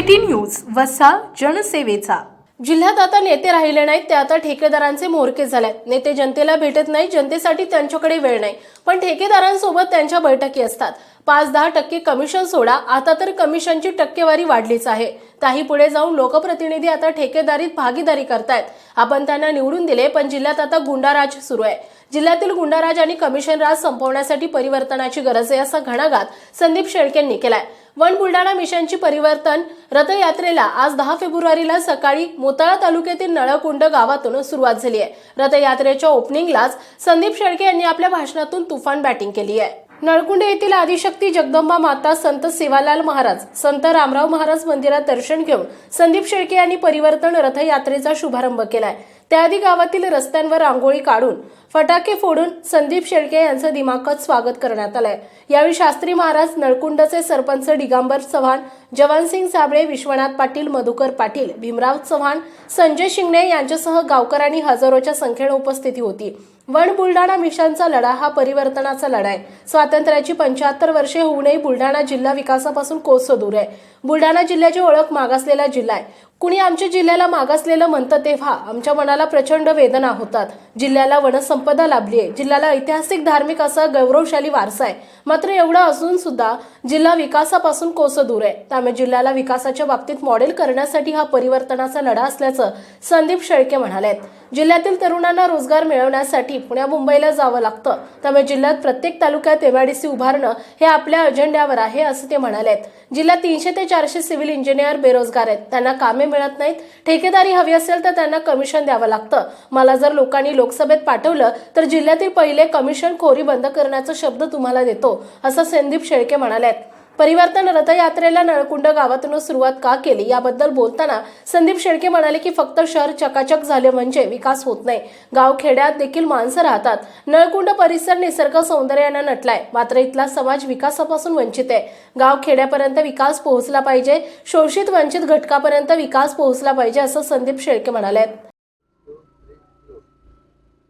City news वसा जनसेवेचा. जिल्ह्यात आता नेते राहिले नाहीत ते आता ठेकेदारांचे मोर्के झालेत. नेते जनतेला भेटत नाही जनतेसाठी त्यांच्याकडे वेळ नाही. पण ठेकेदारांसोबत त्यांच्या बैठकी असतात. पाच दहा टक्के कमिशन सोडा आता तर कमिशनची टक्केवारी वाढलीच आहे. त्याही पुढे जाऊन लोकप्रतिनिधी आता ठेकेदारीत भागीदारी करतायत. आपण त्यांना निवडून दिले पण जिल्ह्यात आता गुंडाराज सुरू आहे. जिल्ह्यातील गुंडाराज आणि कमिशन राज संपवण्यासाठी परिवर्तनाची गरज आहे असा घणाघात संदीप शेळकेंनी केलाय. वन बुलढाणा मिशनची परिवर्तन रथयात्रेला आज दहा फेब्रुवारीला सकाळी मोताळा तालुक्यातील नळकुंड गावातून सुरुवात झाली आहे. रथयात्रेच्या ओपनिंगलाच संदीप शेळके यांनी आपल्या भाषणातून तुफान बॅटिंग केली आहे. नळकुंड येथील आदिशक्ती जगदंबा माता संत सेवालाल महाराज संत रामराव महाराज मंदिरात दर्शन घेऊन संदीप शेळके यांनी परिवर्तन रथयात्रेचा शुभारंभ केलाय. त्याआधी गावातील रस्त्यांवर रांगोळी काढून फटाके फोडून संदीप शेळके यांचं दिमाखत स्वागत करण्यात आलंय. यावेळी शास्त्री महाराज नळकुंडचे सरपंच दिगांबर चव्हाण जवानसिंग साबळे विश्वनाथ पाटील मधुकर पाटील भीमराव चव्हाण संजय शिंगणे यांच्यासह गावकऱ्यांनी हजारोच्या संख्येने उपस्थिती होती. वन बुलढाणा मिशनचा लढा हा परिवर्तनाचा लढा आहे स्वातंत्र्याची पंच्याहत्तर वर्षे होऊनही बुलढाणा जिल्हा विकासापासून कोसो दूर आहे. बुलढाणा जिल्ह्याची ओळख मागासलेला जिल्हा आहे. कुणी आमच्या जिल्ह्याला मागासलेलं म्हणतं तेव्हा आमच्या मनाला प्रचंड वेदना होतात. जिल्ह्याला वनसंपदा लाभली आहे. जिल्ह्याला ऐतिहासिक धार्मिक असा गौरवशाली वारसा आहे. मात्र एवढं असून सुद्धा जिल्हा विकासापासून कोस दूर आहे. त्यामुळे जिल्ह्याला विकासाच्या बाबतीत मॉडेल करण्यासाठी हा परिवर्तनाचा लढा असल्याचं संदीप शेळके म्हणाले जिल्ह्यातील तरुणांना रोजगार मिळवण्यासाठी पुण्या मुंबईला जावं लागतं. त्यामुळे जिल्ह्यात प्रत्येक तालुक्यात एमआयडीसी उभारणं हे आपल्या अजेंड्यावर आहे असं ते म्हणाले जिल्ह्यात तीनशे ते चारशे सिव्हिल इंजिनियर बेरोजगार आहेत. त्यांना कामे मिळत नाहीत. ठेकेदारी हवी असेल तर त्यांना कमिशन द्यावं लागतं. मला जर लोकांनी लोकसभेत पाठवलं तर जिल्ह्यातील पहिले कमिशन खोरी बंद करण्याचा शब्द तुम्हाला देतो असं संदीप शेळके म्हणाले परिवर्तन रथयात्रेला नळकुंड गावातून सुरुवात का केली? याबद्दल बोलताना संदीप शेळके म्हणाले की फक्त शहर चकाचक झाले म्हणजे विकास होत नाही. गाव खेड्यात देखील माणसं राहतात. नळकुंड परिसर निसर्ग सौंदर्यानं नटलाय. मात्र इथला समाज विकासापासून वंचित आहे. गाव खेड्यापर्यंत विकास पोहोचला पाहिजे. शोषित वंचित घटकापर्यंत विकास पोहोचला पाहिजे असं संदीप शेळके म्हणाले.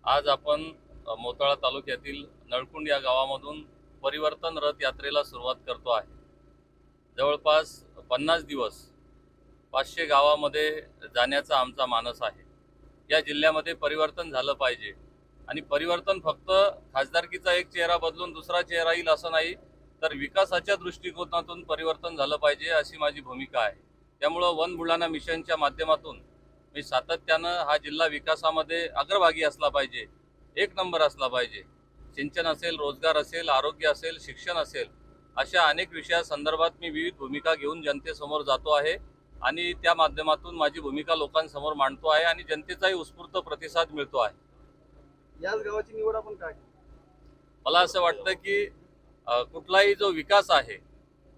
आज आपण मोताळा तालुक्यातील नळकुंड या गावामधून परिवर्तन रथ यात्रेला सुरुवात करतो आहे. जवळपास पन्नास दिवस पाचशे गावामध्ये जाण्याचा आमचा मानस आहे. या जिल्ह्यामध्ये परिवर्तन झालं पाहिजे. आणि परिवर्तन फक्त खासदारकीचा एक चेहरा बदलून दुसरा चेहरा येईल असं नाही तर विकासाच्या दृष्टिकोनातून परिवर्तन झालं पाहिजे अशी माझी भूमिका आहे. त्यामुळं वन बुलढाणा मिशनच्या माध्यमातून मी सातत्यानं हा जिल्हा विकासामध्ये अग्रभागी असला पाहिजे. एक नंबर असला पाहिजे. सिंचन असेल रोजगार असेल आरोग्य असेल शिक्षण असेल अशा अनेक विषयासंदर्भात मी विविध भूमिका घेऊन जनतेसमोर जातो आहे आणि त्या माध्यमातून माझी भूमिका लोकांसमोर मांडतो आहे आणि जनतेचाही उत्स्फूर्त प्रतिसाद मिळतो आहे. याच गावाची निवड आपण काय मला असं वाटतं की कुठलाही जो विकास आहे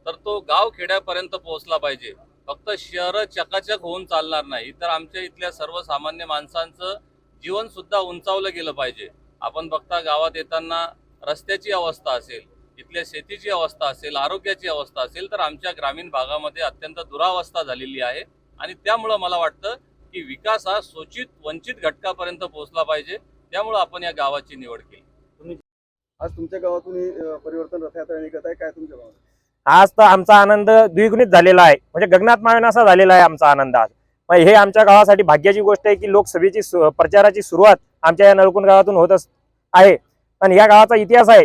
तर तो गाव खेड्यापर्यंत पोहोचला पाहिजे. फक्त शहरं चकाचक होऊन चालणार नाही तर आमच्या इथल्या सर्वसामान्य माणसांचं जीवन सुद्धा उंचावलं गेलं पाहिजे. आपण बघता गावात येताना रस्त्याची अवस्था असेल इथल्या शेतीची अवस्था असेल आरोग्याची अवस्था असेल तर आमच्या ग्रामीण भागामध्ये अत्यंत दुरावस्था झालेली आहे. आणि त्यामुळं मला वाटतं की विकास हा शोषित वंचित घटकापर्यंत पोहोचला पाहिजे. त्यामुळं आपण या गावाची निवड केली. आज तुमच्या गावातून ही, परिवर्तन रथयात्रा निघत आहे. काय तुमच्या गावात आज तर आमचा आनंद द्विगुणित झालेला आहे. म्हणजे गगनात मावेन असा झालेला आहे आमचा आनंद आज. पण हे आमच्या गावासाठी भाग्याची गोष्ट आहे की लोकसभेची प्रचाराची सुरुवात आमच्या या नळकुंड गावातून होत आहे. आणि या गावाचा इतिहास आहे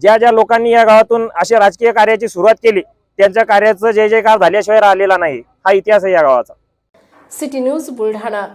ज्या ज्या लोकांनी या गावातून अशा राजकीय कार्याची सुरुवात केली त्यांच्या कार्याचं जे जय जयकार झाल्याशिवाय राहिलेला नाही. हा इतिहास आहे या गावाचा. City news Buldhana.